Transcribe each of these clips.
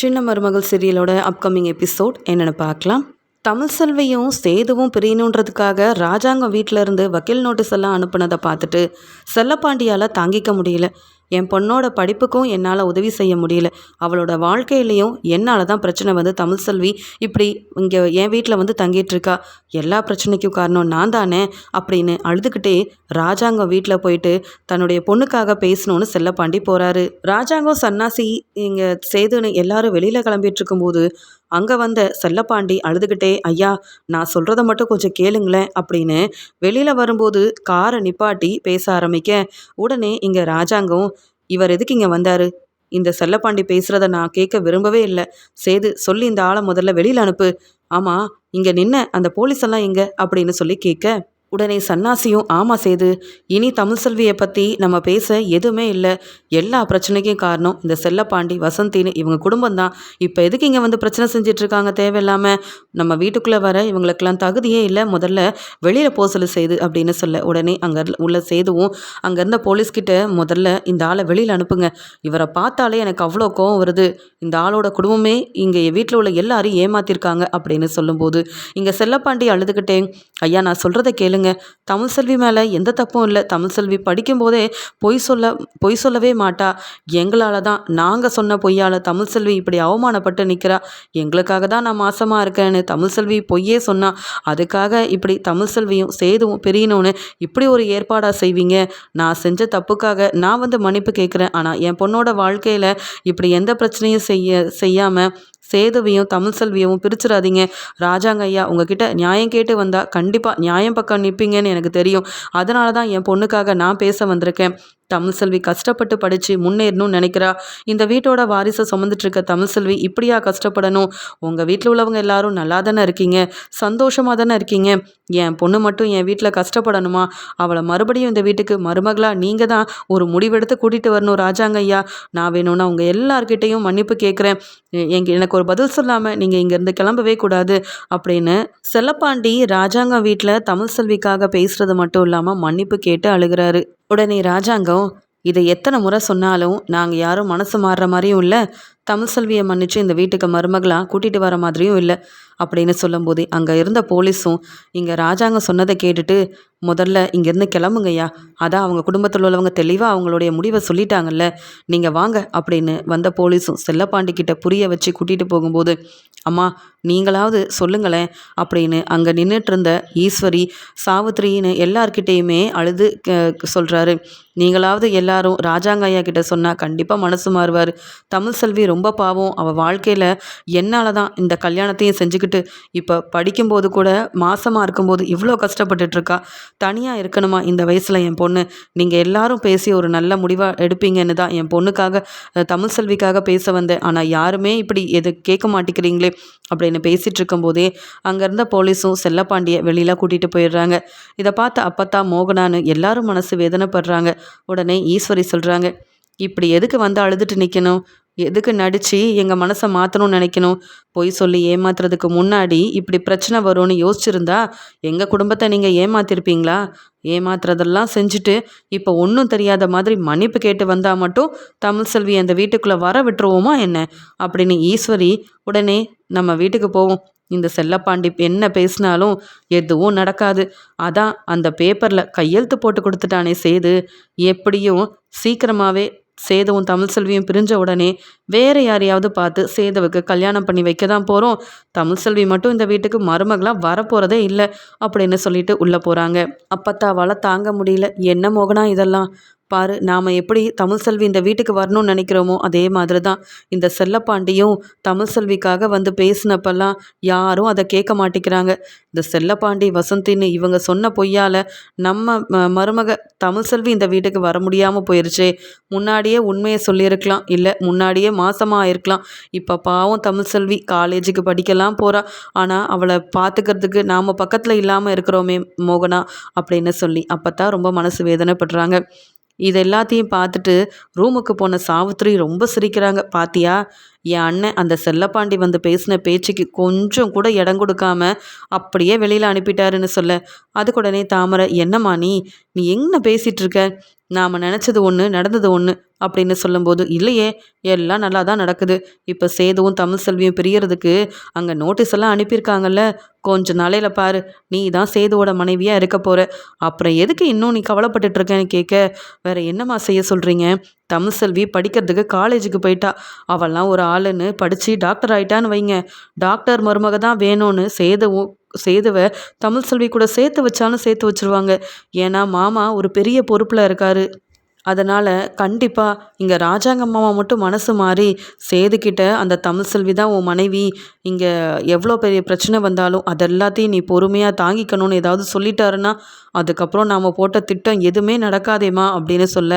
சின்ன மருமகள் சீரியலோட upcoming episode என்னென்னு பார்க்கலாம். தமிழ் செல்வியும் சேதுவும் பிரியணுன்றதுக்காக ராஜாங்கம் வீட்டில் இருந்து வக்கீல் நோட்டீஸ் எல்லாம் அனுப்புனதை பார்த்துட்டு செல்லப்பாண்டியால் தாங்கிக்க முடியல. என் பொண்ணோட படிப்புக்கும் என்னால் உதவி செய்ய முடியல. அவளோட வாழ்க்கையிலையும் என்னால் தான் பிரச்சனை வந்து தமிழ் செல்வி. இப்படி இங்கே என் வீட்டில் வந்து தங்கிட்டுருக்கா எல்லா பிரச்சனைக்கும் காரணம் நான் தானே? அப்படின்னு அழுதுகிட்டே ராஜாங்கம் வீட்டில் போயிட்டு தன்னுடைய பொண்ணுக்காக பேசணும்னு செல்லப்பாண்டி போகிறாரு ராஜாங்கம் சன்னாசி இங்கே சேதுன்னு எல்லாரும் வெளியில் கிளம்பிட்டு இருக்கும்போது அங்கே வந்த செல்லப்பாண்டி அழுதுகிட்டே ஐயா நான் சொல்கிறத மட்டும் கொஞ்சம் கேளுங்களேன் அப்படின்னு வெளியில் வரும்போது காரை நிப்பாட்டி பேச ஆரம்பிக்க உடனே இங்கே ராஜாங்கம் இவர் எதுக்கு இங்கே வந்தார்? இந்த செல்லப்பாண்டி பேசுகிறத நான் கேட்க விரும்பவே இல்லை. சேது சொல்லி இந்த ஆளை முதல்ல வெளியில் அனுப்பு. ஆமாம் இங்கே நின்ன அந்த போலீஸ் எல்லாம் எங்கே? அப்படின்னு சொல்லி கேட்க உடனே சன்னாசியும் ஆமாம் சேது இனி தமிழ் செல்வியை பற்றி நம்ம பேச எதுவுமே இல்லை. எல்லா பிரச்சனைக்கும் காரணம் இந்த செல்லப்பாண்டி வசந்தின்னு இவங்க குடும்பம் தான் இப்போ எதுக்கு இங்கே வந்து பிரச்சனை செஞ்சிட்ருக்காங்க தேவையில்லாமல் நம்ம வீட்டுக்குள்ளே வர இவங்களுக்கெல்லாம் தகுதியே இல்லை. முதல்ல வெளியில் போக செய்து அப்படின்னு சொல்ல. உடனே அங்கே உள்ள சேதுவும் அங்கே இருந்த போலீஸ்கிட்ட முதல்ல இந்த ஆளை வெளியில் அனுப்புங்க. இவரை பார்த்தாலே எனக்கு அவ்வளோ கோவம் வருது. இந்த ஆளோட குடும்பமே இங்கே வீட்டில் உள்ள எல்லாரையும் ஏமாத்திருக்காங்க அப்படின்னு சொல்லும்போது இங்கே செல்லப்பாண்டி அழுதுகிட்டே ஐயா நான் சொல்கிறத கேளுங்க. தமிழ் செல்வி மேலே எந்த தப்பும் இல்லை. தமிழ் செல்வி படிக்கும்போதே பொய் சொல்ல பொய் சொல்லவே மாட்டா. எங்களால் தான் நாங்கள் சொன்ன பொய்யால் தமிழ் செல்வி இப்படி அவமானப்பட்டு நிற்கிறா எங்களுக்காக தான் நான் மாசமாக இருக்கேன்னு தமிழ் செல்வி பொய்யே சொன்னா. அதுக்காக இப்படி தமிழ் செல்வியும் சேதுவும் பெரியணும்னு இப்படி ஒரு ஏற்பாடாக செய்வீங்க? நான் செஞ்ச தப்புக்காக நான் வந்து மன்னிப்பு கேட்குறேன் ஆனால் என் பொண்ணோட வாழ்க்கையில் இப்படி எந்த பிரச்சனையும் செய்ய செய்யாமல் சேதுவையும் தமிழ் செல்வியவும் பிரிச்சிடாதீங்க. ராஜாங்க ஐயா உங்ககிட்ட நியாயம் கேட்டு வந்தால் கண்டிப்பாக நியாயம் பக்கம் நிற்பீங்கன்னு எனக்கு தெரியும். அதனால தான் என் பொண்ணுக்காக நான் பேச வந்திருக்கேன். தமிழ் செல்வி கஷ்டப்பட்டு படித்து முன்னேறணும்னு நினைக்கிறா. இந்த வீட்டோட வாரிசை சுமந்துட்டு இருக்க தமிழ் செல்வி இப்படியா கஷ்டப்படணும்? உங்கள் வீட்டில் உள்ளவங்க எல்லாரும் நல்லா தானே இருக்கீங்க? சந்தோஷமாக தானே இருக்கீங்க? என் பொண்ணு மட்டும் என் வீட்டில் கஷ்டப்படணுமா? அவளை மறுபடியும் இந்த வீட்டுக்கு மருமகளாக நீங்கள் தான் ஒரு முடிவெடுத்து கூட்டிகிட்டு வரணும் ராஜாங்க ஐயா நான் வேணும்னா உங்கள் எல்லார்கிட்டேயும் மன்னிப்பு கேட்குறேன் எங்க எனக்கு ஒரு பதில் சொல்லாமல் நீங்கள் இங்கேருந்து கிளம்பவே கூடாது. அப்படின்னு செல்லப்பாண்டி ராஜாங்க வீட்டில் தமிழ் செல்விக்காக பேசுகிறது மட்டும் இல்லாமல் மன்னிப்பு கேட்டு அழுகிறாரு. உடனே ராஜாங்கம் இதை எத்தனை முறை சொன்னாலும் நாங்கள் யாரும் மனசு மாறுற மாதிரியும் இல்லை. தமிழ் செல்வியை மன்னிச்சு இந்த வீட்டுக்கு மருமகளாக கூட்டிகிட்டு வர மாதிரியும் இல்லை அப்படின்னு சொல்லும்போது அங்கே இருந்த போலீஸும் இங்கே ராஜாங்கம் சொன்னதை கேட்டுட்டு முதல்ல இங்கேருந்து கிளம்புங்கய்யா. அதான் அவங்க குடும்பத்தில் உள்ளவங்க தெளிவாக அவங்களுடைய முடிவை சொல்லிட்டாங்கல்ல. நீங்கள் வாங்க அப்படின்னு வந்த போலீஸும் செல்லப்பாண்டிக்கிட்ட புரிய வச்சு கூட்டிகிட்டு போகும்போது அம்மா நீங்களாவது சொல்லுங்களேன் அப்படின்னு அங்கே நின்றுட்டு இருந்த ஈஸ்வரி சாவித்ரின்னு எல்லார்கிட்டேயுமே அழுது சொல்கிறாரு நீங்களாவது எல்லாரும் ராஜாங்க ஐயா கிட்ட சொன்னால் கண்டிப்பாக மனசு மாறுவார். தமிழ் செல்வி ரொம்ப பாவம். அவள் வாழ்க்கையில் என்னால் தான் இந்த கல்யாணத்தையும் செஞ்சுக்கிட்டு இப்போ படிக்கும்போது கூட மாசமாக இருக்கும்போது இவ்வளோ கஷ்டப்பட்டுட்ருக்கா. தனியாக இருக்கணுமா இந்த வயசில் என் பொண்ணு? நீங்கள் எல்லாரும் பேசி ஒரு நல்ல முடிவாக எடுப்பீங்கன்னு தான் என் பொண்ணுக்காக தமிழ் செல்விக்காக பேச வந்தேன். ஆனால் யாருமே இப்படி எது கேட்க மாட்டேங்கிறீங்களே அப்படின்னு பேசிகிட்டு இருக்கும்போதே அங்கேருந்த போலீஸும் செல்லப்பாண்டியை வெளியில் கூட்டிகிட்டு போயிடுறாங்க. இதை பார்த்து அப்பத்தா மோகனான்னு எல்லாரும் மனசு வேதனைப்படுறாங்க. உடனே ஈஸ்வரி சொல்கிறாங்க இப்படி எதுக்கு வந்து அழுதுட்டு நிற்கணும் எதுக்கு நடித்து எங்கள் மனசை மாற்றணும்னு நினைக்கணும்? பொய் சொல்லி ஏமாத்துறதுக்கு முன்னாடி இப்படி பிரச்சனை வரும்னு யோசிச்சிருந்தா எங்கள் குடும்பத்தை நீங்கள் ஏமாத்திருப்பீங்களா? ஏமாத்துறதெல்லாம் செஞ்சுட்டு இப்போ ஒன்றும் தெரியாத மாதிரி மன்னிப்பு கேட்டு வந்தால் மட்டும் தமிழ் செல்வி அந்த வீட்டுக்குள்ளே வர விட்டுருவோமா என்ன? அப்படின்னு ஈஸ்வரி உடனே நம்ம வீட்டுக்கு போவோம். இந்த செல்லப்பாண்டி என்ன பேசினாலும் எதுவும் நடக்காது. அதான் அந்த பேப்பரில் கையெழுத்து போட்டு கொடுத்துட்டானே செய்து. எப்படியும் சீக்கிரமாகவே சேதுவும் தமிழ் செல்வியும் பிரிஞ்ச உடனே வேற யாரையாவது பார்த்து சேதுவுக்கு கல்யாணம் பண்ணி வைக்க தான் போகிறோம் தமிழ் செல்வி மட்டும் இந்த வீட்டுக்கு மருமகளாக வரப்போகிறதே இல்லை அப்படின்னு சொல்லிட்டு உள்ளே போகிறாங்க அப்பத்தாவால் தாங்க முடியல. என்ன மோகனா இதெல்லாம்? பாரு நாம் எப்படி தமிழ் செல்வி இந்த வீட்டுக்கு வரணும்னு நினைக்கிறோமோ அதே மாதிரி தான் இந்த செல்லப்பாண்டியும் தமிழ் செல்விக்காக வந்து பேசினப்பெல்லாம் யாரும் அதை கேட்க மாட்டேங்கிறாங்க. இந்த செல்லப்பாண்டி வசந்தின்னு இவங்க சொன்ன பொய்யால் நம்ம மருமக தமிழ் செல்வி இந்த வீட்டுக்கு வர முடியாமல் போயிடுச்சே முன்னாடியே உண்மையை சொல்லியிருக்கலாம். இல்லை முன்னாடியே மாசமாக ஆயிருக்கலாம். இப்போ பாவம் தமிழ் செல்வி காலேஜுக்கு படிக்கலாம் போகிறா ஆனால் அவளை பார்த்துக்கிறதுக்கு நாம் பக்கத்தில் இல்லாமல் இருக்கிறோமே மோகனா அப்படின்னு சொல்லி அப்போ தான் ரொம்ப மனசு வேதனைப்படுறாங்க. இது எல்லாத்தையும் பார்த்துட்டு ரூமுக்கு போன சாவித்திரி ரொம்ப சிரிக்கிறாங்க. பாத்தியா என் அண்ணன் அந்த செல்லப்பாண்டி வந்து பேசின பேச்சுக்கு கொஞ்சம் கூட இடம் கொடுக்காம அப்படியே வெளியில் அனுப்பிட்டாருன்னு சொல்ல. அதுக்குடனே தாமரை என்னம்மா நீ? நீ என்ன பேசிகிட்டு இருக்க? நாம் நினச்சது ஒன்று நடந்தது ஒன்று அப்படின்னு சொல்லும்போது இல்லையே எல்லாம் நல்லா தான் நடக்குது. இப்போ சேதுவும் தமிழ் செல்வியும் பிரியறதுக்கு அங்கே நோட்டீஸ் எல்லாம் அனுப்பியிருக்காங்கல்ல? கொஞ்ச நாளையில் பாரு நீ தான் சேதுவோட மனைவியாக இருக்க போகிற அப்புறம் எதுக்கு இன்னும் நீ கவலைப்பட்டுட்டு இருக்கேன்னு கேட்க வேற என்னம்மா செய்ய சொல்கிறீங்க தமிழ் செல்வி படிக்கிறதுக்கு காலேஜுக்கு போயிட்டா. அவள்லாம் ஒரு ஆளுன்னு படித்து டாக்டர் ஆயிட்டான்னு வைங்க. டாக்டர் மருமக தான் வேணும்னு சேதுவும் சேதுவை தமிழ் செல்வி கூட சேர்த்து வச்சாலும் சேர்த்து வச்சிருவாங்க. ஏன்னா மாமா ஒரு பெரிய பொறுப்பில் இருக்காரு. அதனால் கண்டிப்பாக இங்கே ராஜாங்கம்மாவை மட்டும் மனசு மாறி சேதுக்கிட்ட அந்த தமிழ் செல்வி தான் உன் மனைவி. இங்கே எவ்வளோ பெரிய பிரச்சனை வந்தாலும் அது எல்லாத்தையும் நீ பொறுமையாக தாங்கிக்கணும்னு ஏதாவது சொல்லிட்டாருன்னா அதுக்கப்புறம் நாம் போட்ட திட்டம் எதுவுமே நடக்காதேம்மா அப்படின்னு சொல்ல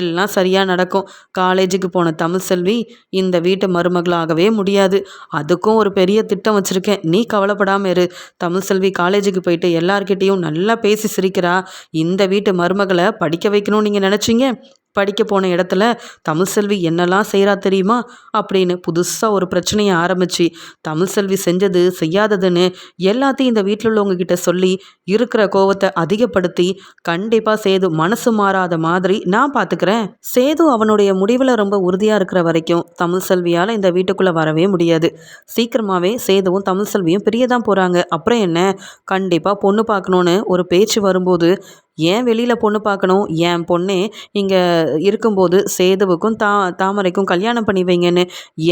எல்லாம் சரியாக நடக்கும். காலேஜுக்கு போன தமிழ் செல்வி இந்த வீட்டு மருமகளாகவே முடியாது. அதுக்கும் ஒரு பெரிய திட்டம் வச்சுருக்கேன். நீ கவலைப்படாமல் இரு. தமிழ் செல்வி காலேஜுக்கு போயிட்டு எல்லார்கிட்டேயும் நல்லா பேசி சிரிக்கிறா. இந்த வீட்டு மருமகளை படிக்க வைக்கணும்னு நீங்கள் நினச்சிங்க? படிக்க போன இடத்துல தமிழ் செல்வி என்னெல்லாம் செய்கிறா தெரியுமா? அப்படின்னு புதுசாக ஒரு பிரச்சனையை ஆரம்பிச்சு தமிழ் செல்வி செஞ்சது செய்யாததுன்னு எல்லாத்தையும் இந்த வீட்டில் உள்ளவங்க கிட்ட சொல்லி இருக்கிற கோவத்தை அதிகப்படுத்தி கண்டிப்பாக சேது மனசு மாறாத மாதிரி நான் பார்த்துக்கிறேன் சேது அவனுடைய முடிவில் ரொம்ப உறுதியாக இருக்கிற வரைக்கும் தமிழ் செல்வியால் இந்த வீட்டுக்குள்ளே வரவே முடியாது. சீக்கிரமாகவே சேதுவும் தமிழ் செல்வியும் பிரிய தான் போகிறாங்க அப்புறம் என்ன? கண்டிப்பாக பொண்ணு பார்க்கணுன்னு ஒரு பேச்சு வரும்போது ஏன் வெளியில் பொண்ணு பார்க்கணும்? என் பொண்ணே இங்கே இருக்கும்போது சேதுவுக்கும் தா தாமரைக்கும் கல்யாணம் பண்ணி வைங்கன்னு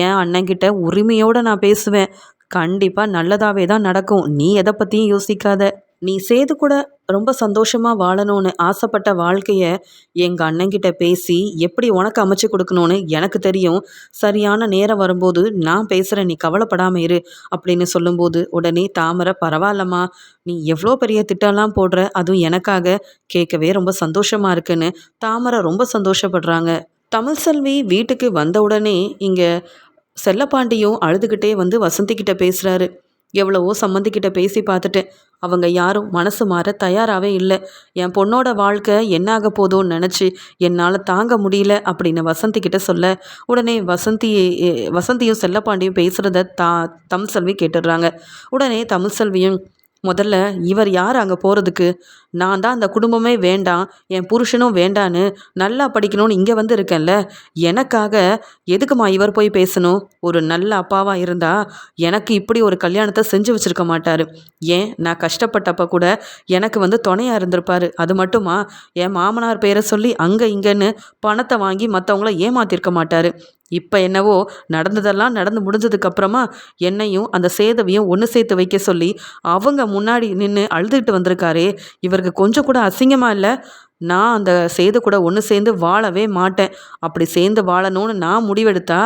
என் அண்ணன்கிட்ட உரிமையோடு நான் பேசுவேன். கண்டிப்பாக நல்லதாகவே தான் நடக்கும். நீ எதை பற்றியும் யோசிக்காத. நீ சேது கூட ரொம்ப சந்தோஷமாக வாழணும்னு ஆசைப்பட்ட வாழ்க்கையை எங்கள் அண்ணங்கிட்ட பேசி எப்படி உனக்கு அமைச்சு கொடுக்கணும்னு எனக்கு தெரியும். சரியான நேரம் வரும்போது நான் பேசுகிறேன் நீ கவலைப்படாமல் இரு அப்படின்னு சொல்லும்போது உடனே தாமரை பரவாயில்லம்மா நீ எவ்வளோ பெரிய திட்டம்லாம் போடுற அதுவும் எனக்காக கேட்கவே ரொம்ப சந்தோஷமாக இருக்குன்னு. தாமரை ரொம்ப சந்தோஷப்படுறாங்க. தமிழ் செல்வி வீட்டுக்கு வந்த உடனே இங்கே செல்லப்பாண்டியும் அழுதுகிட்டே வந்து வசந்தி கிட்ட பேசுகிறாரு எவ்வளவோ சம்மந்திக்கிட்ட பேசி பார்த்துட்டேன். அவங்க யாரும் மனசு மாற தயாராகவே இல்லை. என் பொண்ணோட வாழ்க்கை என்னாக போதோன்னு நினச்சி என்னால் தாங்க முடியல அப்படின்னு வசந்தி கிட்ட சொல்ல உடனே வசந்தி வசந்தியும் செல்லப்பாண்டியும் பேசுகிறத தா தமிழ் செல்வி கேட்டுடுறாங்க. உடனே தமிழ்செல்வியும் முதல்ல இவர் யார் அங்கே போகிறதுக்கு நான் தான் அந்த குடும்பமே வேண்டாம் என் புருஷனும் வேண்டான்னு நல்லா படிக்கணும்னு இங்கே வந்து இருக்கேன்ல. எனக்காக எதுக்குமா இவர் போய் பேசணும்? ஒரு நல்ல அப்பாவாக இருந்தால் எனக்கு இப்படி ஒரு கல்யாணத்தை செஞ்சு வச்சுருக்க மாட்டார். ஏன்? நான் கஷ்டப்பட்டப்ப கூட எனக்கு வந்து துணையாக இருந்திருப்பார். அது மட்டுமா? என் மாமனார் பேரை சொல்லி அங்கே இங்கேன்னு பணத்தை வாங்கி மற்றவங்கள ஏமாத்திருக்க மாட்டார். இப்போ என்னவோ நடந்ததெல்லாம் நடந்து முடிஞ்சதுக்கப்புறமா என்னையும் அந்த சேதவையும் ஒன்று சேர்த்து வைக்க சொல்லி அவங்க முன்னாடி நின்று அழுதுகிட்டு வந்திருக்காரே. இவருக்கு கொஞ்சம் கூட அசிங்கமாக இல்லை? நான் அந்த சேது கூட ஒன்று சேர்ந்து வாழவே மாட்டேன். அப்படி சேர்ந்து வாழணும்னு நான் முடிவெடுத்தா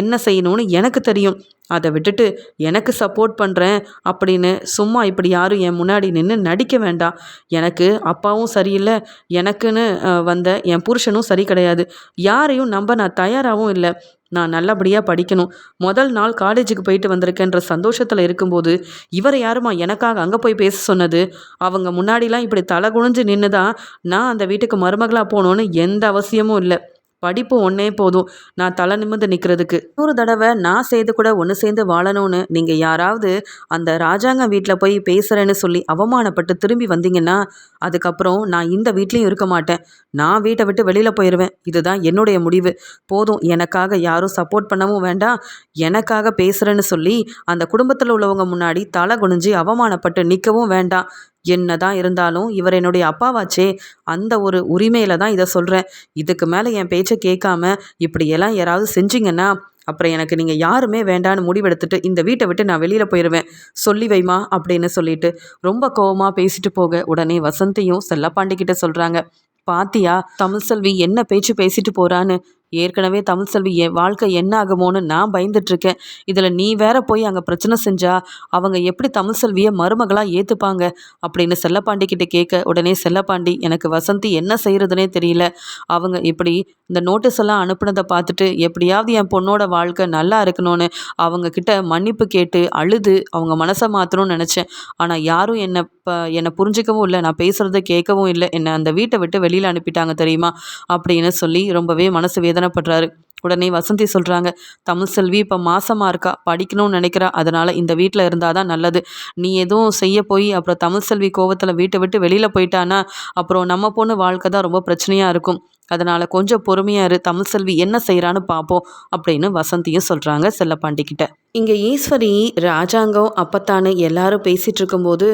என்ன செய்யணும்னு எனக்கு தெரியும். அதை விட்டுட்டு எனக்கு சப்போர்ட் பண்ணுறேன் அப்படின்னு சும்மா இப்படி யாரும் என் முன்னாடி நின்று நடிக்க வேண்டாம் எனக்கு அப்பாவும் சரியில்லை எனக்குன்னு வந்த என் புருஷனும் சரி கிடையாது. யாரையும் நம்ப நான் தயாராகவும் இல்லை. நான் நல்லபடியாக படிக்கணும். முதல் நாள் காலேஜுக்கு போயிட்டு வந்திருக்கேன்ற சந்தோஷத்தில் இருக்கும்போது இவரை யாருமா எனக்காக அங்கே போய் பேச சொன்னது? அவங்க முன்னாடிலாம் இப்படி தலை குனிஞ்சு நின்று தான் நான் அந்த வீட்டுக்கு மருமகளாக போகணுன்னு எந்த அவசியமும் இல்லை. படிப்பு ஒன்றே போதும். நான் தலை நிமிர்ந்து நிற்கிறதுக்கு ஒரு தடவை நான் செய்து கூட ஒன்று சேர்ந்து வாழணும்னு நீங்கள் யாராவது அந்த ராஜாங்க வீட்டில் போய் பேசுகிறேன்னு சொல்லி அவமானப்பட்டு திரும்பி வந்தீங்கன்னா அதுக்கப்புறம் நான் இந்த வீட்லேயும் இருக்க மாட்டேன். நான் வீட்டை விட்டு வெளியில் போயிடுவேன் இதுதான் என்னுடைய முடிவு. போதும். எனக்காக யாரும் சப்போர்ட் பண்ணவும் வேண்டாம். எனக்காக பேசுகிறேன்னு சொல்லி அந்த குடும்பத்தில் உள்ளவங்க முன்னாடி தலை குனிஞ்சு அவமானப்பட்டு நிற்கவும் வேண்டாம். என்னதான் இருந்தாலும் இவர் என்னுடைய அப்பாவாச்சே அந்த ஒரு உரிமையில தான் இதை சொல்கிறேன் இதுக்கு மேலே என் பேச்சை கேட்காம இப்படியெல்லாம் யாராவது செஞ்சீங்கன்னா அப்புறம் எனக்கு நீங்கள் யாருமே வேண்டான்னு முடிவெடுத்துட்டு இந்த வீட்டை விட்டு நான் வெளியில் போயிடுவேன் சொல்லி வைமா அப்படின்னு சொல்லிட்டு ரொம்ப கோவமாக பேசிட்டு போக உடனே வசந்தியும் செல்லப்பாண்டிக்கிட்ட சொல்கிறாங்க பாத்தியா தமிழ்செல்வி என்ன பேச்சு பேசிட்டு போறான்னு ஏற்கனவே தமிழ் செல்வி என் வாழ்க்கை என்ன ஆகுமோன்னு நான் பயந்துட்டுருக்கேன் இதில் நீ வேற போய் அங்கே பிரச்சனை செஞ்சா அவங்க எப்படி தமிழ் செல்வியை மருமகளாக ஏற்றுப்பாங்க அப்படின்னு செல்லப்பாண்டி கிட்ட கேட்க உடனே செல்லப்பாண்டி எனக்கு வசந்தி என்ன செய்கிறதுனே தெரியல. அவங்க இப்படி இந்த நோட்டீஸ் எல்லாம் அனுப்புனதை பார்த்துட்டு எப்படியாவது என் பொண்ணோட வாழ்க்கை நல்லா இருக்கணும்னு அவங்க கிட்ட மன்னிப்பு கேட்டு அழுது அவங்க மனசை மாற்றணும்னு நினச்சேன். ஆனால் யாரும் என்னை இப்போ என்னை புரிஞ்சிக்கவும் இல்லை நான் பேசுகிறத கேட்கவும் இல்லை என்னை அந்த வீட்டை விட்டு வெளியில் அனுப்பிட்டாங்க தெரியுமா? அப்படின்னு சொல்லி ரொம்பவே மனசு வேதனைப்படுறாரு. உடனே வசந்தி சொல்கிறாங்க தமிழ் செல்வி இப்போ மாசமாக இருக்கா? படிக்கணும்னு நினைக்கிறா. அதனால் இந்த வீட்டில் இருந்தால் தான் நல்லது. நீ எதுவும் செய்ய போய் அப்புறம் தமிழ் செல்வி கோவத்தில் வீட்டை விட்டு வெளியில் போயிட்டானா? அப்புறம் நம்ம பொண்ணு வாழ்க்கை தான் ரொம்ப பிரச்சனையாக இருக்கும். அதனால் கொஞ்சம் பொறுமையாக இரு தமிழ் செல்வி என்ன செய்கிறான்னு பார்ப்போம் அப்படின்னு வசந்தியும் சொல்கிறாங்க செல்லப்பாண்டிக்கிட்ட. இங்கே ஈஸ்வரி ராஜாங்கம் அப்பத்தானு எல்லாரும் பேசிகிட்டு இருக்கும்போது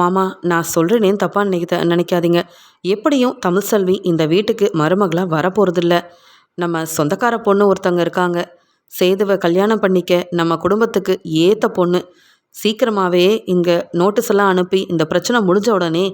மாமா நான் சொல்கிறேனேன்னு தப்பாக நினைக்க நினைக்காதீங்க. எப்படியும் தமிழ் செல்வி இந்த வீட்டுக்கு மருமகளாக வரப்போகிறதில்ல நம்ம சொந்தக்கார பொண்ணு ஒருத்தவங்க இருக்காங்க. சேதுவை கல்யாணம் பண்ணிக்க நம்ம குடும்பத்துக்கு ஏற்ற பொண்ணு. சீக்கிரமாகவே இங்கே நோட்டீஸ் எல்லாம் அனுப்பி இந்த பிரச்சனை முடிஞ்ச உடனே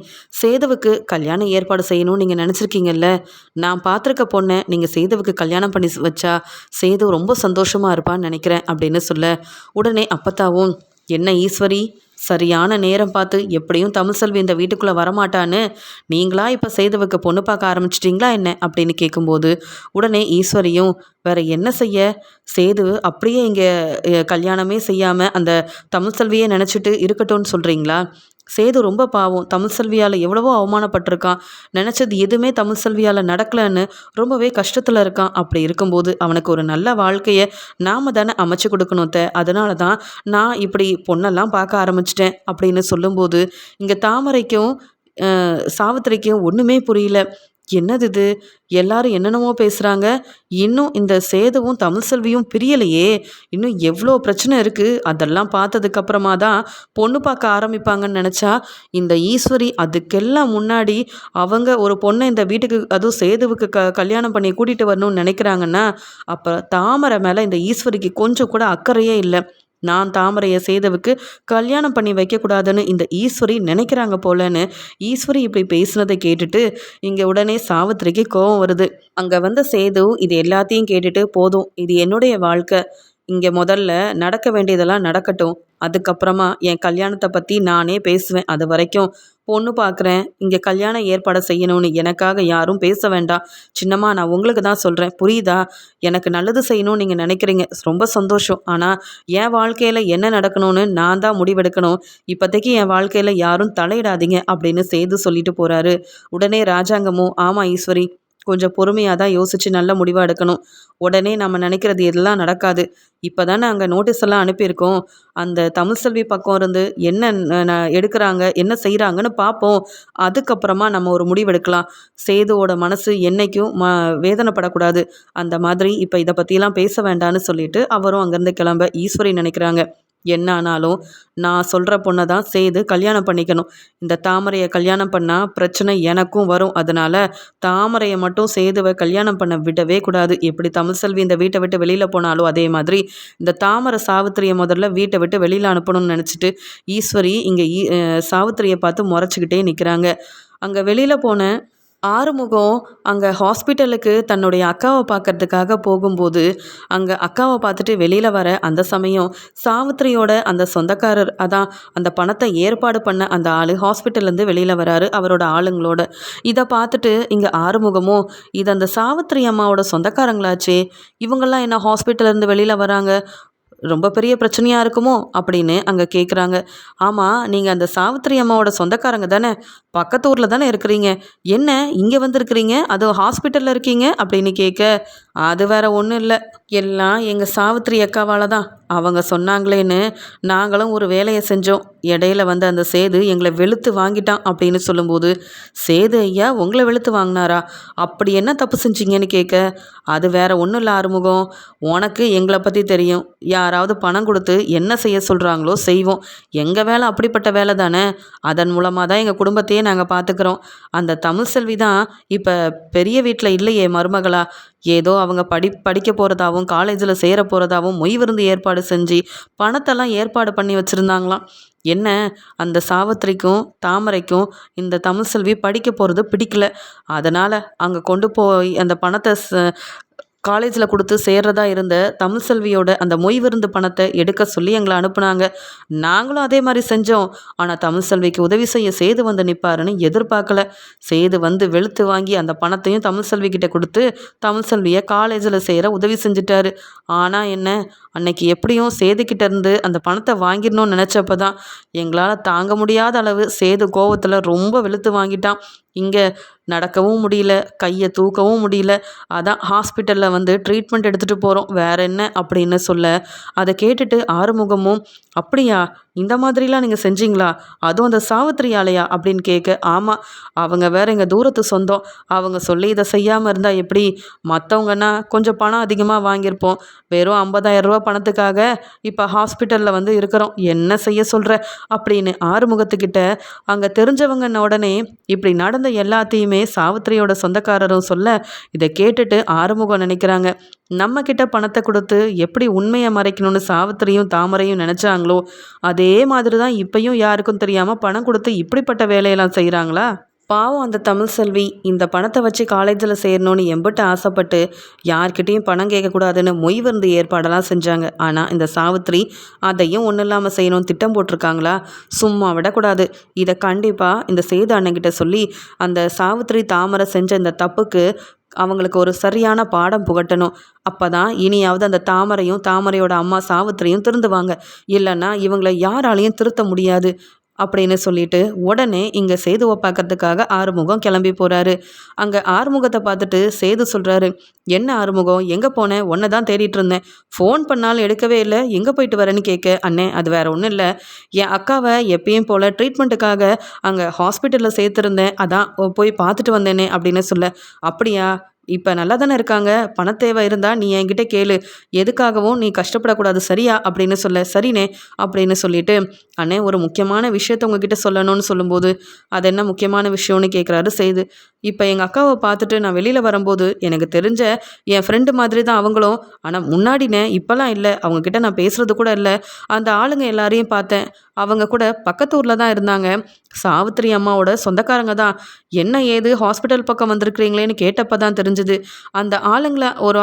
சேதுவுக்கு கல்யாணம் ஏற்பாடு செய்யணும்னு நீங்கள் நினச்சிருக்கீங்கல்ல? நான் பார்த்துருக்க பொண்ணை நீங்கள் சேதுவுக்கு கல்யாணம் பண்ணி வச்சா சேது ரொம்ப சந்தோஷமாக இருப்பான்னு நினைக்கிறேன் அப்படின்னு சொல்ல உடனே அப்பத்தாவும் என்ன ஈஸ்வரி? சரியான நேரம் பார்த்து எப்படியும் தமிழ் செல்வி இந்த வீட்டுக்குள்ளே வரமாட்டான்னு நீங்களா இப்போ சேதுவுக்கு பொண்ணு பார்க்க ஆரம்பிச்சிட்டிங்களா என்ன? அப்படின்னு கேட்கும்போது உடனே ஈஸ்வரியும் வேற என்ன செய்ய? சேது அப்படியே இங்கே கல்யாணமே செய்யாமல் அந்த தமிழ் செல்வியை நினச்சிட்டு இருக்கட்டும்னு சொல்கிறீங்களா சேது ரொம்ப பாவம். தமிழ் செல்வியால் எவ்வளவோ அவமானப்பட்டிருக்கான். நினச்சது எதுவுமே தமிழ் செல்வியால் நடக்கலைன்னு ரொம்பவே கஷ்டத்தில் இருக்கான். அப்படி இருக்கும்போது அவனுக்கு ஒரு நல்ல வாழ்க்கையை நாம் தானே அமைச்சு கொடுக்கணும் அதனால தான் நான் இப்படி பொண்ணெல்லாம் பார்க்க ஆரம்பிச்சிட்டேன் அப்படின்னு சொல்லும்போது இங்கே தாமரைக்கும் சாவித்திரிக்கும் ஒன்றுமே புரியல. என்னது இது? எல்லாரும் என்னென்னமோ பேசுகிறாங்க இன்னும் இந்த சேதுவும் தமிழ் செல்வியும் பிரியலையே. இன்னும் எவ்வளோ பிரச்சனை இருக்குது அதெல்லாம் பார்த்ததுக்கப்புறமா தான் பொண்ணு பார்க்க ஆரம்பிப்பாங்கன்னு நினச்சா இந்த ஈஸ்வரி அதுக்கெல்லாம் முன்னாடி அவங்க ஒரு பொண்ணை இந்த வீட்டுக்கு அதுவும் சேதுவுக்கு க கல்யாணம் பண்ணி கூட்டிகிட்டு வரணும்னு நினைக்கிறாங்கன்னா அப்போ தாமரை மேலே இந்த ஈஸ்வரிக்கு கொஞ்சம் கூட அக்கறையே இல்லை. நான் தாமரையை சேதவுக்கு கல்யாணம் பண்ணி வைக்கக்கூடாதுன்னு இந்த ஈஸ்வரி நினைக்கிறாங்க போலன்னு ஈஸ்வரி இப்படி பேசுனதை கேட்டுட்டு இங்கே உடனே சாவித்திரிக்கு கோபம் வருது. அங்கே வந்த சேது இது எல்லாத்தையும் கேட்டுட்டு போதும் இது என்னுடைய வாழ்க்கை. இங்கே முதல்ல நடக்க வேண்டியதெல்லாம் நடக்கட்டும். அதுக்கப்புறமா என் கல்யாணத்தை பற்றி நானே பேசுவேன். அது வரைக்கும் பொண்ணு பார்க்குறேன் இங்கே கல்யாணம் ஏற்பாடு செய்யணும்னு எனக்காக யாரும் பேச வேண்டாம். சின்னம்மா நான் உங்களுக்கு தான் சொல்கிறேன் புரியுதா? எனக்கு நல்லது செய்யணும்னு நீங்கள் நினைக்கிறீங்க. ரொம்ப சந்தோஷம். ஆனால் என் வாழ்க்கையில் என்ன நடக்கணும்னு நான் தான் முடிவெடுக்கணும். இப்போதைக்கு என் வாழ்க்கையில் யாரும் தலையிடாதீங்க அப்படின்னு செய்து சொல்லிட்டு போகிறாரு உடனே ராஜாங்கமும் ஆமாம் ஈஸ்வரி கொஞ்சம் பொறுமையாக தான் யோசித்து நல்ல முடிவாக எடுக்கணும். உடனே நம்ம நினைக்கிறது இதெல்லாம் நடக்காது. இப்போ தானே அங்கே நோட்டீஸ் எல்லாம் அனுப்பியிருக்கோம். அந்த தமிழ் செல்வி பக்கம் இருந்து என்ன எடுக்கிறாங்க என்ன செய்கிறாங்கன்னு பார்ப்போம் அதுக்கப்புறமா நம்ம ஒரு முடிவு எடுக்கலாம். சேதுவோட மனசு என்றைக்கும் ம வேதனைப்படக்கூடாது. அந்த மாதிரி இப்போ இதை பற்றிலாம் பேச வேண்டான்னு சொல்லிட்டு அவரும் அங்கேருந்து கிளம்ப ஈஸ்வரி நினைக்கிறாங்க. என்ன ஆனாலும் நான் சொல்கிற பொண்ணை தான் செய்து கல்யாணம் பண்ணிக்கணும். இந்த தாமரையை கல்யாணம் பண்ணால் பிரச்சனை எனக்கும் வரும். அதனால் தாமரையை மட்டும் சேதுவை கல்யாணம் பண்ண விடவே கூடாது. எப்படி தமிழ் செல்வி இந்த வீட்டை விட்டு வெளியில் போனாலும் அதே மாதிரி இந்த தாமரை சாவித்திரியை முதல்ல வீட்டை விட்டு வெளியில் அனுப்பணும்னு நினச்சிட்டு ஈஸ்வரி இங்கே ஈ சாவித்திரியை பார்த்து முறைச்சிக்கிட்டே நிற்கிறாங்க அங்கே வெளியில் போன ஆறுமுகம் அங்கே ஹாஸ்பிட்டலுக்கு தன்னுடைய அக்காவை பார்க்கறதுக்காக போகும்போது அங்கே அக்காவை பார்த்துட்டு வெளியில் வர அந்த சமயம் சாவித்திரியோட அந்த சொந்தக்காரர் அதான் அந்த பணத்தை ஏற்பாடு பண்ண அந்த ஆள் ஹாஸ்பிட்டல்லேருந்து வெளியில் வராரு அவரோட ஆளுங்களோட. இதை பார்த்துட்டு இங்கே ஆறுமுகமும் இது அந்த சாவித்திரி அம்மாவோட சொந்தக்காரங்களாச்சே இவங்கெல்லாம் என்ன ஹாஸ்பிட்டல்லேருந்து வெளியில் வராங்க? ரொம்ப பெரிய பிரச்சனையாக இருக்குமோ அப்படின்னு அங்கே கேட்குறாங்க ஆமாம் நீங்கள் அந்த சாவித்திரி அம்மாவோட சொந்தக்காரங்க தானே? பக்கத்து ஊரில் தானே இருக்கிறீங்க. என்ன இங்கே வந்திருக்கிறீங்க? அது ஹாஸ்பிட்டலில் இருக்கீங்க? அப்படின்னு கேட்க அது வேற ஒன்றும் இல்லை. எல்லாம் எங்கள் சாவித்திரி அக்காவால் தான் அவங்க சொன்னாங்களேன்னு நாங்களும் ஒரு வேலையை செஞ்சோம். இடையில வந்து அந்த சேது எங்களை வெளுத்து வாங்கிட்டான் அப்படின்னு சொல்லும்போது சேது ஐயா உங்களை வெளுத்து வாங்கினாரா? அப்படி என்ன தப்பு செஞ்சீங்கன்னு கேட்க அது வேற ஒன்றும் இல்லை ஆறுமுகம். உனக்கு எங்களை பற்றி தெரியும். யாராவது பணம் கொடுத்து என்ன செய்ய சொல்கிறாங்களோ செய்வோம். எங்கள் வேலை அப்படிப்பட்ட வேலை தானே? அதன் மூலமாக தான் எங்கள் குடும்பத்தையே நாங்கள் பார்த்துக்குறோம் அந்த தமிழ் செல்வி தான் இப்போ பெரிய வீட்டில் இல்லையே மருமகளா? ஏதோ அவங்க படி படிக்க போகிறதாவும் காலேஜில் சேர போகிறதாவும் மொய் விருந்து ஏற்பாடு செஞ்சு பணத்தெல்லாம் ஏற்பாடு பண்ணி வச்சுருந்தாங்களாம். என்ன அந்த சாவத்திரிக்கும் தாமரைக்கும் இந்த தமிழ்செல்வி படிக்க போகிறது பிடிக்கல. அதனால் அங்கே கொண்டு போய் அந்த பணத்தை காலேஜில் கொடுத்து சேர்றதா இருந்த தமிழ் செல்வியோட அந்த மொய் விருந்து பணத்தை எடுக்க சொல்லி எங்களை அனுப்புனாங்க. நாங்களும் அதே மாதிரி செஞ்சோம். ஆனால் தமிழ் செல்விக்கு உதவி செய்ய சேது வந்து நிற்பாருன்னு எதிர்பார்க்கல. சேது வந்து வெளுத்து வாங்கி அந்த பணத்தையும் தமிழ் செல்வி கிட்ட கொடுத்து தமிழ் செல்வியை காலேஜில் சேர உதவி செஞ்சுட்டாரு. ஆனால் என்ன அன்னைக்கு எப்படியும் சேதுக்கிட்ட இருந்து அந்த பணத்தை வாங்கிடணும்னு நினச்சப்ப தான் எங்களால் தாங்க முடியாத அளவு சேது கோவத்தில் ரொம்ப வெளுத்து வாங்கிட்டான். இங்கே நடக்கவும் முடியல கையை தூக்கவும் முடியல. அதான் ஹாஸ்பிட்டலில் வந்து ட்ரீட்மெண்ட் எடுத்துகிட்டு போகிறோம் வேறு என்ன அப்படின்னு சொல்ல அதை கேட்டுட்டு ஆறுமுகமும் அப்படியா? இந்த மாதிரிலாம் நீங்கள் செஞ்சீங்களா? அதுவும் அந்த சாவித்திரி ஆலையா அப்படின்னு கேட்க ஆமாம் அவங்க வேற எங்கள் தூரத்து சொந்தம். அவங்க சொல்லி இதை செய்யாமல் இருந்தால் எப்படி? மற்றவங்கன்னா கொஞ்சம் பணம் அதிகமாக வாங்கியிருப்போம். வெறும் ஐம்பதாயிரம் ரூபா பணத்துக்காக இப்போ ஹாஸ்பிட்டலில் வந்து இருக்கிறோம். என்ன செய்ய சொல்கிற அப்படின்னு ஆறுமுகத்துக்கிட்ட அங்கே தெரிஞ்சவங்கன்ன உடனே இப்படி நடந்த எல்லாத்தையுமே சாவித்திரியோட சொந்தக்காரரும் சொல்ல இதை கேட்டுட்டு ஆறுமுகம் நினைக்கிறாங்க. நம்ம கிட்ட பணத்தை கொடுத்து எப்படி உண்மையை மறைக்கணும்னு சாவித்திரியும் தாமரையும் நினச்சாங்களோ அதே மாதிரி தான் இப்பயும் யாருக்கும் தெரியாமல் பணம் கொடுத்து இப்படிப்பட்ட வேலையெல்லாம் செய்கிறாங்களா பாவம் அந்த தமிழ் செல்வி இந்த பணத்தை வச்சு காலேஜில் சேரணும்னு எம்பிட்டு ஆசைப்பட்டு யார்கிட்டேயும் பணம் கேட்கக்கூடாதுன்னு மொய் விருந்து ஏற்பாடெல்லாம் செஞ்சாங்க. ஆனால் இந்த சாவித்ரி அதையும் ஒன்றும் இல்லாமல் செய்யணும்னு திட்டம் போட்டிருக்காங்களா? சும்மா விடக்கூடாது. இதை கண்டிப்பாக இந்த சேது அண்ணங்கிட்ட சொல்லி அந்த சாவித்ரி தாமரை செஞ்ச இந்த தப்புக்கு அவங்களுக்கு ஒரு சரியான பாடம் புகட்டணும். அப்போ தான் இனியாவது அந்த தாமரையும் தாமரையோட அம்மா சாவித்திரியும் திருந்துவாங்க. இல்லைன்னா இவங்களை யாராலையும் திருத்த முடியாது. அப்படின்னு சொல்லிட்டு உடனே இங்கே சேதுவை பார்க்கறதுக்காக ஆறுமுகம் கிளம்பி போகிறாரு அங்கே ஆறுமுகத்தை பார்த்துட்டு சேது சொல்கிறாரு என்ன ஆறுமுகம்? எங்கே போனேன் ஒன்றை தான் தேடிட்டு இருந்தேன். ஃபோன் பண்ணாலும் எடுக்கவே இல்லை. எங்கே போயிட்டு வரேன்னு கேட்க அண்ணே அது வேற ஒன்றும் இல்லை. என் அக்காவை எப்பயும் போல் ட்ரீட்மெண்ட்டுக்காக அங்கே ஹாஸ்பிட்டலில் சேர்த்துருந்தேன். அதான் போய் பார்த்துட்டு வந்தேனே அப்படின்னு சொல்ல அப்படியா? இப்போ நல்லா தானே இருக்காங்க பணத்தேவை இருந்தால் நீ என்கிட்ட கேளு. எதுக்காகவும் நீ கஷ்டப்படக்கூடாது. சரியா? அப்படின்னு சொல்ல சரினே அப்படின்னு சொல்லிட்டு அண்ணே ஒரு முக்கியமான விஷயத்த உங்ககிட்ட சொல்லணும்னு சொல்லும்போது அது என்ன முக்கியமான விஷயம்னு கேட்குறாரு செய்து. இப்போ எங்கள் அக்காவை பார்த்துட்டு நான் வெளியில் வரும்போது எனக்கு தெரிஞ்ச என் ஃப்ரெண்டு மாதிரி தான் அவங்களும். ஆனால் முன்னாடினே இப்போல்லாம் இல்லை. அவங்கக்கிட்ட நான் பேசுகிறது கூட இல்லை. அந்த ஆளுங்க எல்லாரையும் பார்த்தேன். அவங்க கூட பக்கத்து ஊரில் தான் இருந்தாங்க. சாவித்திரி அம்மாவோட சொந்தக்காரங்க தான். என்ன ஏது? ஹாஸ்பிட்டல் பக்கம் வந்திருக்கிறீங்களேன்னு கேட்டப்போ தான் தெரிஞ்சுது. அந்த ஆளுங்களை ஒரு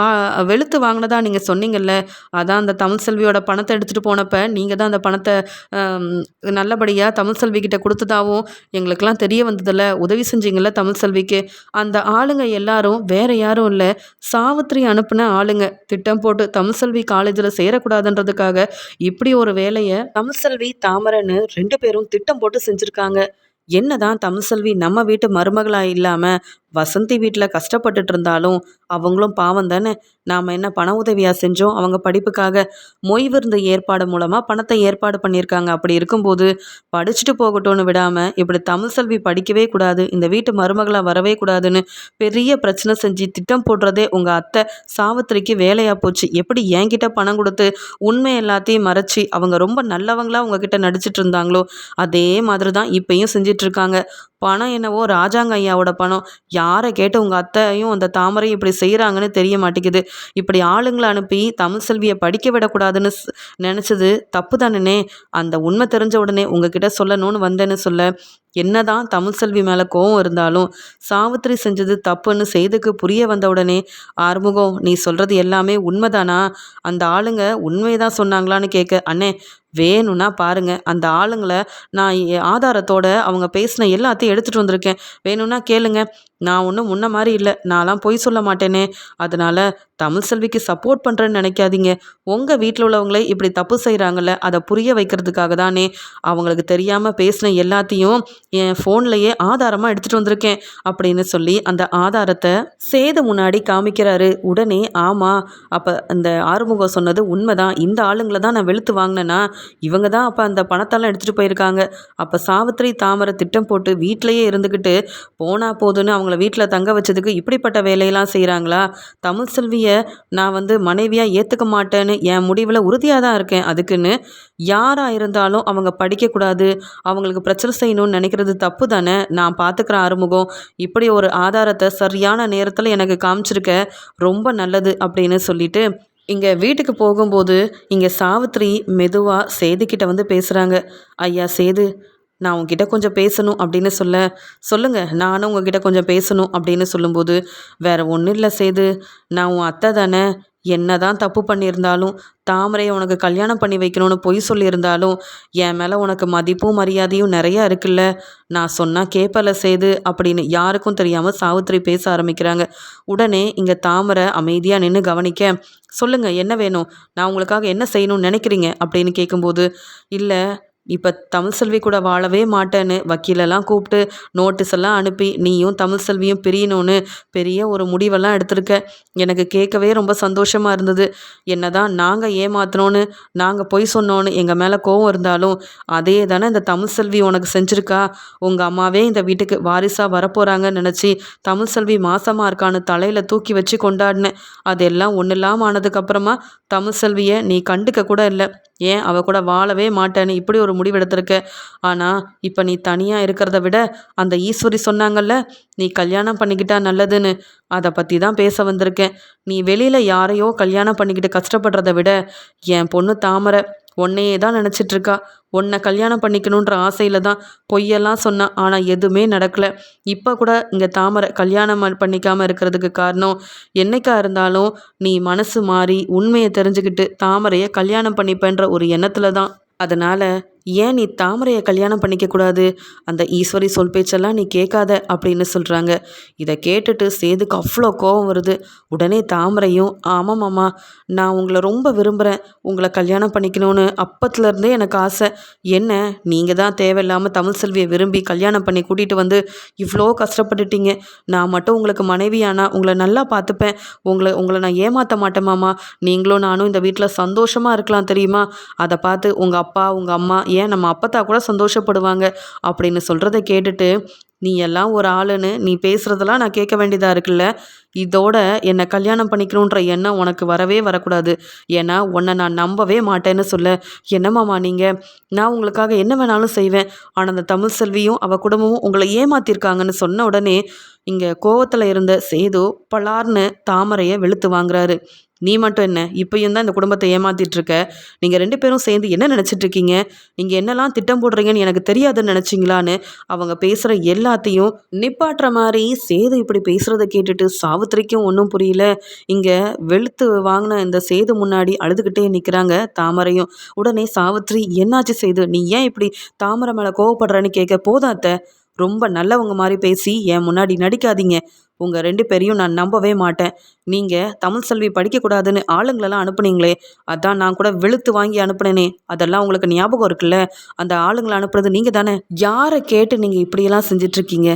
வெளுத்து வாங்கினதா நீங்கள் சொன்னீங்கல்ல? அதான் அந்த தமிழ் செல்வியோட பணத்தை எடுத்துகிட்டு போனப்போ நீங்கள் தான் அந்த பணத்தை நல்லபடியாக தமிழ் செல்வி கிட்ட கொடுத்ததாகவும் எங்களுக்கெல்லாம் தெரிய வந்ததில்ல. உதவி செஞ்சீங்கல்ல தமிழ் செல்விக்கு. அந்த ஆளுங்க எல்லாரும் வேற யாரும் இல்லை. சாவித்திரி அனுப்பின ஆளுங்க. திட்டம் போட்டு தமிழ் செல்வி காலேஜில் சேரக்கூடாதுன்றதுக்காக இப்படி ஒரு வேலையை தமிழ் செல்வி தாமரன்னு ரெண்டு பேரும் திட்டம் போட்டு செஞ்சுருக்காங்க. சொல்லியிருக்காங்க என்னதான் தமிழ்செல்வி நம்ம வீட்டு மருமகளாக இல்லாமல் வசந்தி வீட்டில் கஷ்டப்பட்டுட்டு இருந்தாலும் அவங்களும் பாவம் தானே? நாம் என்ன பண உதவியாக செஞ்சோம்? அவங்க படிப்புக்காக மொய் விருந்து ஏற்பாடு மூலமாக பணத்தை ஏற்பாடு பண்ணியிருக்காங்க. அப்படி இருக்கும்போது படிச்சுட்டு போகட்டும்னு விடாமல் இப்படி தமிழ் செல்வி படிக்கவே கூடாது இந்த வீட்டு மருமகளாக வரவே கூடாதுன்னு பெரிய பிரச்சனை செஞ்சு திட்டம் போடுறதே உங்கள் அத்தை சாவித்திரிக்கு வேலையாக போச்சு. எப்படி என்கிட்ட பணம் கொடுத்து உண்மை எல்லாத்தையும் மறைச்சி அவங்க ரொம்ப நல்லவங்களாக உங்ககிட்ட நடிச்சிட்டு இருந்தாங்களோ அதே மாதிரி தான் இப்பயும் இருக்காங்க பணம் என்னவோ ராஜாங்க ஐயாவோட பணம். யாரை கேட்டு உங்கள் அத்தையும் அந்த தாமரையும் இப்படி செய்கிறாங்கன்னு தெரிய மாட்டேங்குது. இப்படி ஆளுங்களை அனுப்பி தமிழ் செல்வியை படிக்க விடக்கூடாதுன்னு நினச்சது தப்பு தானே அந்த உண்மை தெரிஞ்ச உடனே உங்ககிட்ட சொல்லணும்னு வந்தேன்னு சொல்ல. என்னதான் தமிழ் செல்வி மேலே கோவம் இருந்தாலும் சாவித்திரி செஞ்சது தப்புன்னு செய்துக்கு புரிய வந்த உடனே ஆறுமுகம் நீ சொல்கிறது எல்லாமே உண்மைதானா? அந்த ஆளுங்க உண்மையை தான் சொன்னாங்களான்னு கேட்க அண்ணே வேணும்னா பாருங்க. அந்த ஆளுங்களை நான் ஆதாரத்தோட அவங்க பேசின எல்லாத்தையும் எடுத்துகிட்டு வந்திருக்கேன். வேணும்னா கேளுங்க. நான் ஒன்றும் முன்ன மாதிரி இல்லை. நான்லாம் பொய் சொல்ல மாட்டேனே. அதனால் தமிழ் செல்விக்கு சப்போர்ட் பண்ணுறேன்னு நினைக்காதீங்க. உங்கள் வீட்டில் உள்ளவங்களே இப்படி தப்பு செய்கிறாங்கல்ல அதை புரிய வைக்கிறதுக்காக தானே. அவங்களுக்கு தெரியாமல் பேசின எல்லாத்தையும் என் ஃபோன்லேயே ஆதாரமாக எடுத்துகிட்டு வந்திருக்கேன் அப்படின்னு சொல்லி அந்த ஆதாரத்தை சேது முன்னாடி காமிக்கிறாரு. உடனே ஆமாம் அப்போ அந்த ஆறுமுகம் சொன்னது உண்மைதான். இந்த ஆளுங்களை தான் நான் வெளுத்து வாங்கினேன்னா இவங்க தான் அப்போ அந்த பணத்தெல்லாம் எடுத்துகிட்டு போயிருக்காங்க. அப்போ சாவித்திரி தாமரை திட்டம் போட்டு வீட்டிலையே இருந்துக்கிட்டு போனால் போதுன்னு அவங்க அவங்கள வீட்டில் தங்க வச்சதுக்கு இப்படிப்பட்ட வேலையெல்லாம் செய்கிறாங்களா தமிழ் செல்வியை நான் வந்து மனைவியாக ஏற்றுக்க மாட்டேன்னு என் முடிவில் உறுதியாக தான் இருக்கேன். அதுக்குன்னு யாராக இருந்தாலும் அவங்க படிக்கக்கூடாது அவங்களுக்கு பிரச்சனை செய்யணும்னு நினைக்கிறது தப்பு தானே? நான் பார்த்துக்கிற ஆறுமுகம் இப்படி ஒரு ஆதாரத்தை சரியான நேரத்தில் எனக்கு காமிச்சிருக்க ரொம்ப நல்லது அப்படின்னு சொல்லிட்டு இங்கே வீட்டுக்கு போகும்போது இங்கே சாவித்ரி மெதுவாக சேதுக்கிட்ட வந்து பேசுகிறாங்க ஐயா சேது நான் உங்ககிட்ட கொஞ்சம் பேசணும் அப்படின்னு சொல்ல சொல்லுங்கள் நானும் உங்ககிட்ட கொஞ்சம் பேசணும் அப்படின்னு சொல்லும்போது வேற ஒன்றும் இல்லை சேது. நான் உன் அத்தை தானே. என்ன தான் தப்பு பண்ணியிருந்தாலும் தாமரையை உனக்கு கல்யாணம் பண்ணி வைக்கணும்னு பொய் சொல்லியிருந்தாலும் என் மேலே உனக்கு மதிப்பும் மரியாதையும் நிறையா இருக்குல்ல. நான் சொன்னால் கேப்பல செய்து அப்படின்னு யாருக்கும் தெரியாமல் சாவித்திரி பேச ஆரம்பிக்கிறாங்க. உடனே இங்கே தாமரை அமைதியாக நின்று கவனிக்க சொல்லுங்கள் என்ன வேணும்? நான் உங்களுக்காக என்ன செய்யணும்னு நினைக்கிறீங்க? அப்படின்னு கேட்கும்போது இல்லை இப்போ தமிழ் செல்வி கூட வாழவே மாட்டேன்னு வக்கீலெல்லாம் கூப்பிட்டு நோட்டீஸ் எல்லாம் அனுப்பி நீயும் தமிழ் செல்வியும் பிரியணும்னு பெரிய ஒரு முடிவெல்லாம் எடுத்திருக்க. எனக்கு கேட்கவே ரொம்ப சந்தோஷமாக இருந்தது. என்னதான் நாங்கள் ஏமாத்தினோன்னு நாங்கள் பொய் சொன்னோன்னு எங்கள் மேலே கோவம் இருந்தாலும் அதே தானே இந்த தமிழ் செல்வி உனக்கு செஞ்சுருக்கா? உங்கள் அம்மாவே இந்த வீட்டுக்கு வாரிசாக வரப்போகிறாங்கன்னு நினச்சி தமிழ் செல்வி மாசமாக இருக்கான்னு தலையில் தூக்கி வச்சு கொண்டாடினேன். அதெல்லாம் ஒன்றும் இல்லாமல் ஆனதுக்கப்புறமா தமிழ் செல்வியை நீ கண்டுக்க கூட இல்லை. ஏன்? அவள் கூட வாழவே மாட்டேன்னு இப்படி ஒரு முடிவெடுத்திருக்க. ஆனால் இப்போ நீ தனியாக இருக்கிறத விட அந்த ஈஸ்வரி சொன்னாங்கல்ல நீ கல்யாணம் பண்ணிக்கிட்டா நல்லதுன்னு. அதை பற்றி தான் பேச வந்திருக்கேன். நீ வெளியில் யாரையோ கல்யாணம் பண்ணிக்கிட்டு கஷ்டப்படுறத விட என் பொண்ணு தாமரை உன்னையே தான் நினச்சிட்ருக்கா. உன்னை கல்யாணம் பண்ணிக்கணுன்ற ஆசையில் தான் பொய்யெல்லாம் சொன்னான் ஆனால் எதுவுமே நடக்கலை. இப்போ கூட இங்கே தாமரை கல்யாணம் பண்ணிக்காமல் இருக்கிறதுக்கு காரணம் என்னைக்கா இருந்தாலும் நீ மனசு மாறி உண்மையை தெரிஞ்சுக்கிட்டு தாமரையை கல்யாணம் பண்ணிப்பேன்ற ஒரு எண்ணத்தில் தான். அதனால் ஏன் நீ தாமரையை கல்யாணம் பண்ணிக்கக்கூடாது அந்த ஈஸ்வரி சொல் பேச்செல்லாம் நீ கேட்காத அப்படின்னு சொல்கிறாங்க இதை கேட்டுட்டு சேதுக்கு அவ்வளோ கோபம் வருது. உடனே தாமரையும் ஆமாம் மாமா நான் உங்களை ரொம்ப விரும்புகிறேன் உங்களை கல்யாணம் பண்ணிக்கணும்னு அப்பத்துலேருந்தே எனக்கு ஆசை. என்ன நீங்கள் தான் தேவையில்லாமல் தமிழ் செல்வியை விரும்பி கல்யாணம் பண்ணி கூட்டிகிட்டு வந்து இவ்வளோ கஷ்டப்பட்டுட்டீங்க. நான் மட்டும் உங்களுக்கு மனைவியானா உங்களை நல்லா பார்த்துப்பேன். உங்களை உங்களை நான் ஏமாற்ற மாட்டேன் மாமா. நீங்களும் நானும் இந்த வீட்டில் சந்தோஷமாக இருக்கலாம் தெரியுமா? அதை பார்த்து உங்கள் அப்பா உங்கள் அம்மா ஏன் நம்ம அப்பத்தா கூட சந்தோஷப்படுவாங்க? அப்படின்னு சொல்கிறத கேட்டுட்டு நீ எல்லாம் ஒரு ஆளுன்னு நீ பேசுகிறதெல்லாம் நான் கேட்க வேண்டியதாக இருக்குல்ல? இதோட என்னை கல்யாணம் பண்ணிக்கணுன்ற எண்ணம் உனக்கு வரவே வரக்கூடாது. ஏன்னா உன்னை நான் நம்பவே மாட்டேன்னு சொல்ல. என்னம்மாமா நீங்கள் நான் உங்களுக்காக என்ன வேணாலும் செய்வேன். ஆனால் அந்த தமிழ் செல்வியும் அவள் குடும்பமும் உங்களை ஏமாத்திருக்காங்கன்னு சொன்ன உடனே இங்கே கோவத்தில் இருந்த சேது பலார்னு தாமரையை வெளுத்து வாங்குறாரு. நீ மட்டும் என்ன இப்பையும் தான் இந்த குடும்பத்தை ஏமாத்திட்டு நீங்கள் ரெண்டு பேரும் சேர்ந்து என்ன நினச்சிட்ருக்கீங்க? நீங்கள் என்னெல்லாம் திட்டம் போடுறீங்கன்னு எனக்கு தெரியாதுன்னு நினச்சிங்களான்னு அவங்க பேசுகிற எல்லாத்தையும் நிப்பாட்டுற மாதிரி சேது இப்படி பேசுகிறத கேட்டுட்டு சாவித்திரிக்கும் ஒன்றும் புரியல. இங்கே வெளுத்து வாங்கின இந்த சேது முன்னாடி அழுதுகிட்டே நிற்கிறாங்க தாமரையும். உடனே சாவித்திரி என்னாச்சு சேது? நீ ஏன் இப்படி தாமரை மேலே கோவப்படுறன்னு கேட்க போதாத்த ரொம்ப நல்லவங்க மாதிரி பேசி என் முன்னாடி நடிக்காதீங்க. உங்கள் ரெண்டு பேரையும் நான் நம்பவே மாட்டேன். நீங்கள் தமிழ் செல்வி படிக்கக்கூடாதுன்னு ஆளுங்களெல்லாம் அனுப்புனீங்களே அதான் நான் கூட வெளுத்து வாங்கி அனுப்புனேனே. அதெல்லாம் உங்களுக்கு ஞாபகம் இருக்குல்ல? அந்த ஆளுங்களை அனுப்புறது நீங்கள் தானே? யாரை கேட்டு நீங்கள் இப்படியெல்லாம் செஞ்சிட்ருக்கீங்க?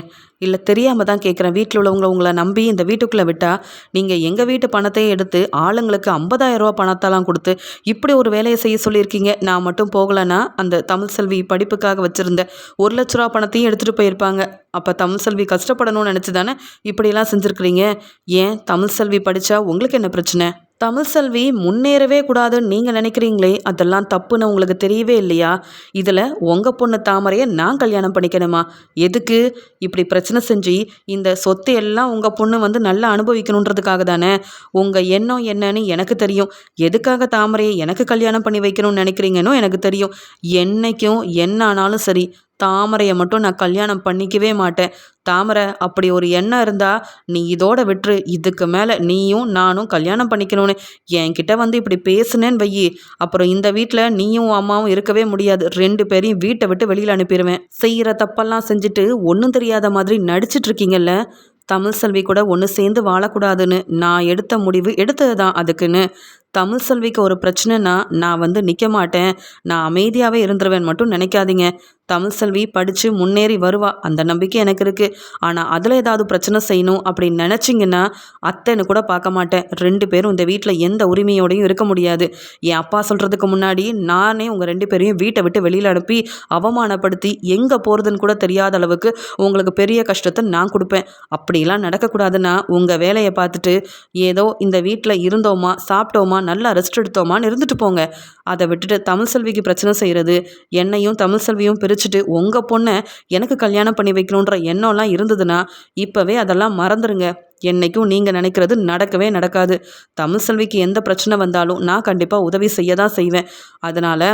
இல்லை தெரியாமல் தான் கேட்குறேன் வீட்டில் உள்ளவங்க உங்களை நம்பி இந்த வீட்டுக்குள்ளே விட்டால் நீங்கள் எங்கள் வீட்டு பணத்தையும் எடுத்து ஆளுங்களுக்கு ஐம்பதாயிரம் ரூபா பணத்தெல்லாம் கொடுத்து இப்படி ஒரு வேலையை செய்ய சொல்லியிருக்கீங்க? நான் மட்டும் போகலைன்னா அந்த தமிழ் செல்வி படிப்புக்காக வச்சுருந்த ஒரு லட்ச ரூபா பணத்தையும் எடுத்துகிட்டு போயிருப்பாங்க. அப்போ தமிழ் செல்வி கஷ்டப்படணும்னு நினச்சி தானே இப்படியெல்லாம் செஞ்சுருக்குறீங்க? ஏன் தமிழ் செல்வி படித்தா உங்களுக்கு என்ன பிரச்சனை? தமிழ் செல்வி முன்னேறவே கூடாதுன்னு நீங்கள் நினைக்கிறீங்களே அதெல்லாம் தப்புன்னு உங்களுக்கு தெரியவே இல்லையா? இதில் உங்கள் பொண்ணு தாமரையை நான் கல்யாணம் பண்ணிக்கணுமா? எதுக்கு இப்படி பிரச்சனை செஞ்சு இந்த சொத்து எல்லாம் உங்கள் பொண்ணு வந்து நல்லா அனுபவிக்கணுன்றதுக்காக தானே? உங்கள் எண்ணம் என்னன்னு எனக்கு தெரியும். எதுக்காக தாமரையை எனக்கு கல்யாணம் பண்ணி வைக்கணும்னு நினைக்கிறீங்கன்னு எனக்கு தெரியும். என்னைக்கும் என்ன ஆனாலும் சரி தாமரையை மட்டும் நான் கல்யாணம் பண்ணிக்கவே மாட்டேன். தாமரை அப்படி ஒரு எண்ணம் இருந்தால் நீ இதோட விட்டுரு. இதுக்கு மேலே நீயும் நானும் கல்யாணம் பண்ணிக்கணும்னு. என்கிட்ட வந்து இப்படி பேசுனேன்னு வையி. அப்புறம் இந்த வீட்டில் நீயும் அம்மாவும் இருக்கவே முடியாது. ரெண்டு பேரையும் வீட்டை விட்டு வெளியில் அனுப்பிடுவேன் செய்கிற தப்பெல்லாம் செஞ்சுட்டு ஒன்றும் தெரியாத மாதிரி நடிச்சிட்டு இருக்கீங்கல்ல? தமிழ் செல்வி கூட ஒன்று சேர்ந்து வாழக்கூடாதுன்னு நான் எடுத்த முடிவு எடுத்தது தான் அதுக்குன்னு. தமிழ் செல்விக்கு ஒரு பிரச்சனைனா நான் வந்து நிற்க மாட்டேன். நான் அமைதியாகவே இருந்துருவேன் மட்டும் நினைக்காதீங்க. தமிழ் செல்வி படித்து முன்னேறி வருவா. அந்த நம்பிக்கை எனக்கு இருக்குது ஆனால் அதில் ஏதாவது பிரச்சனை செய்யணும் அப்படின்னு நினச்சிங்கன்னா அத்தைன்னு கூட பார்க்க மாட்டேன். ரெண்டு பேரும் இந்த வீட்டில் எந்த உரிமையோடையும் இருக்க முடியாது. என் அப்பா சொல்கிறதுக்கு முன்னாடி நானே உங்கள் ரெண்டு பேரையும் வீட்டை விட்டு வெளியில் அனுப்பி அவமானப்படுத்தி எங்கே போகிறதுன்னு கூட தெரியாத அளவுக்கு உங்களுக்கு பெரிய கஷ்டத்தை நான் கொடுப்பேன். அப்படிலாம் நடக்கக்கூடாதுன்னா உங்கள் வேலையை பார்த்துட்டு ஏதோ இந்த வீட்டில் இருந்தோமா சாப்பிட்டோமா நல்லா ரெஸ்ட் எடுத்தோமான்னு இருந்துட்டு போங்க. அதை விட்டுட்டு தமிழ் செல்விக்கு பிரச்சனை செய்கிறது என்னையும் தமிழ் செல்வியும் பிரிச்சுட்டு உங்கள் பொண்ணை எனக்கு கல்யாணம் பண்ணி வைக்கணுன்ற எண்ணம்லாம் இருந்ததுன்னா இப்போவே அதெல்லாம் மறந்துடுங்க என்றைக்கும் நீங்கள் நினைக்கிறது நடக்கவே நடக்காது. தமிழ் செல்விக்கு எந்த பிரச்சனை வந்தாலும் நான் கண்டிப்பாக உதவி செய்ய தான் செய்வேன். அதனால்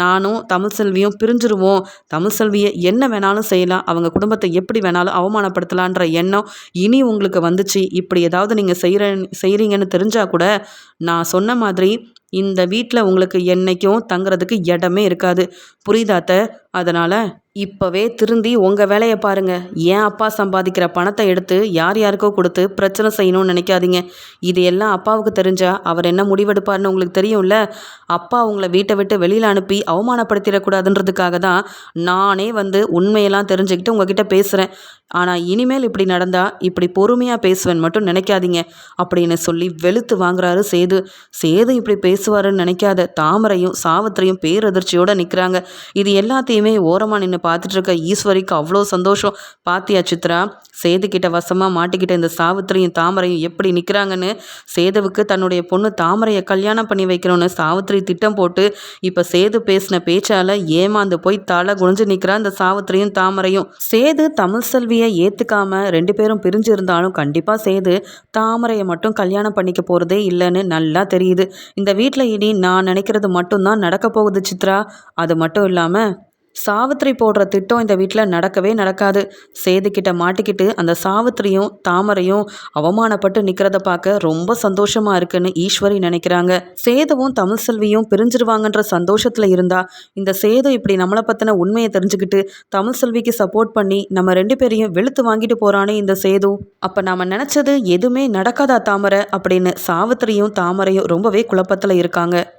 நானும் தமிழ் செல்வியும் பிரிஞ்சிருவோம். தமிழ் செல்வியை என்ன வேணாலும் செய்யலாம். அவங்க குடும்பத்தை எப்படி வேணாலும் அவமானப்படுத்தலான்ற எண்ணம் இனி உங்களுக்கு வந்துச்சு. இப்படி ஏதாவது நீங்கள் செய்கிற செய்கிறீங்கன்னு தெரிஞ்சால் கூட நான் சொன்ன மாதிரி இந்த வீட்டில் உங்களுக்கு என்றைக்கும் தங்குறதுக்கு இடமே இருக்காது. புரியுதாத்த அதனால் இப்போவே திருந்தி உங்கள் வேலையை பாருங்கள் ஏன் அப்பா சம்பாதிக்கிற பணத்தை எடுத்து யார் யாருக்கோ கொடுத்து பிரச்சனை செய்யணும்னு நினைக்காதீங்க. இது எல்லாம் அப்பாவுக்கு தெரிஞ்சா அவர் என்ன முடிவெடுப்பார்னு உங்களுக்கு தெரியும்ல? அப்பா உங்களை வீட்டை விட்டு வெளியில் அனுப்பி அவமானப்படுத்திடக்கூடாதுன்றதுக்காக தான் நானே வந்து உண்மையெல்லாம் தெரிஞ்சுக்கிட்டு உங்ககிட்ட பேசுகிறேன் ஆனால் இனிமேல் இப்படி நடந்தால் இப்படி பொறுமையாக பேசுவேன் மட்டும் நினைக்காதீங்க அப்படின்னு சொல்லி வெளுத்து வாங்குறாரு சேது. சேது இப்படி பேசுவாருன்னு நினைக்காத. தாமரையும் சாவத்திரையும் பேரதிர்ச்சியோடு நிற்கிறாங்க இது எல்லாத்தையுமே ஓரமாக நின்று பார்த்துட்டு இருக்க ஈஸ்வரிக்கு அவ்வளோ சந்தோஷம். பாத்தியா சித்ரா? சேது கிட்ட வசமாக மாட்டிக்கிட்ட இந்த சாவித்திரியும் தாமரையும் எப்படி நிற்கிறாங்கன்னு சேதுவுக்கு தன்னுடைய பொண்ணு தாமரையை கல்யாணம் பண்ணி வைக்கணும்னு சாவித்திரி திட்டம் போட்டு இப்போ சேது பேசின பேச்சால் ஏமாந்து போய் தலை குனிஞ்சு நிற்கிறா இந்த சாவித்திரியும் தாமரையும். சேது தமிழ் மனைவியை ஏற்றுக்காம ரெண்டு பேரும் பிரிஞ்சு இருந்தாலும் கண்டிப்பாக செய்து தாமரையை மட்டும் கல்யாணம் பண்ணிக்க போகிறதே இல்லைன்னு நல்லா தெரியுது. இந்த வீட்டில் இனி நான் நினைக்கிறது மட்டும்தான் நடக்க போகுது சித்ரா. அது மட்டும் இல்லாமல் சாவித்திரி போடுற திட்டம் இந்த வீட்டில் நடக்கவே நடக்காது. சேதுக்கிட்ட மாட்டிக்கிட்டு அந்த சாவித்திரியும் தாமரையும் அவமானப்பட்டு நிற்கிறத பார்க்க ரொம்ப சந்தோஷமாக இருக்குன்னு ஈஸ்வரி நினைக்கிறாங்க. சேதுவும் தமிழ் செல்வியும் பிரிஞ்சிருவாங்கன்ற சந்தோஷத்தில் இருந்தா இந்த சேது இப்படி நம்மளை பற்றின உண்மையை தெரிஞ்சுக்கிட்டு தமிழ் செல்விக்கு சப்போர்ட் பண்ணி நம்ம ரெண்டு பேரையும் வெளுத்து வாங்கிட்டு போகிறானே இந்த சேது. அப்போ நாம் நினச்சது எதுவுமே நடக்காதா தாமரை? அப்படின்னு சாவித்திரியும் தாமரையும் ரொம்பவே குழப்பத்தில் இருக்காங்க.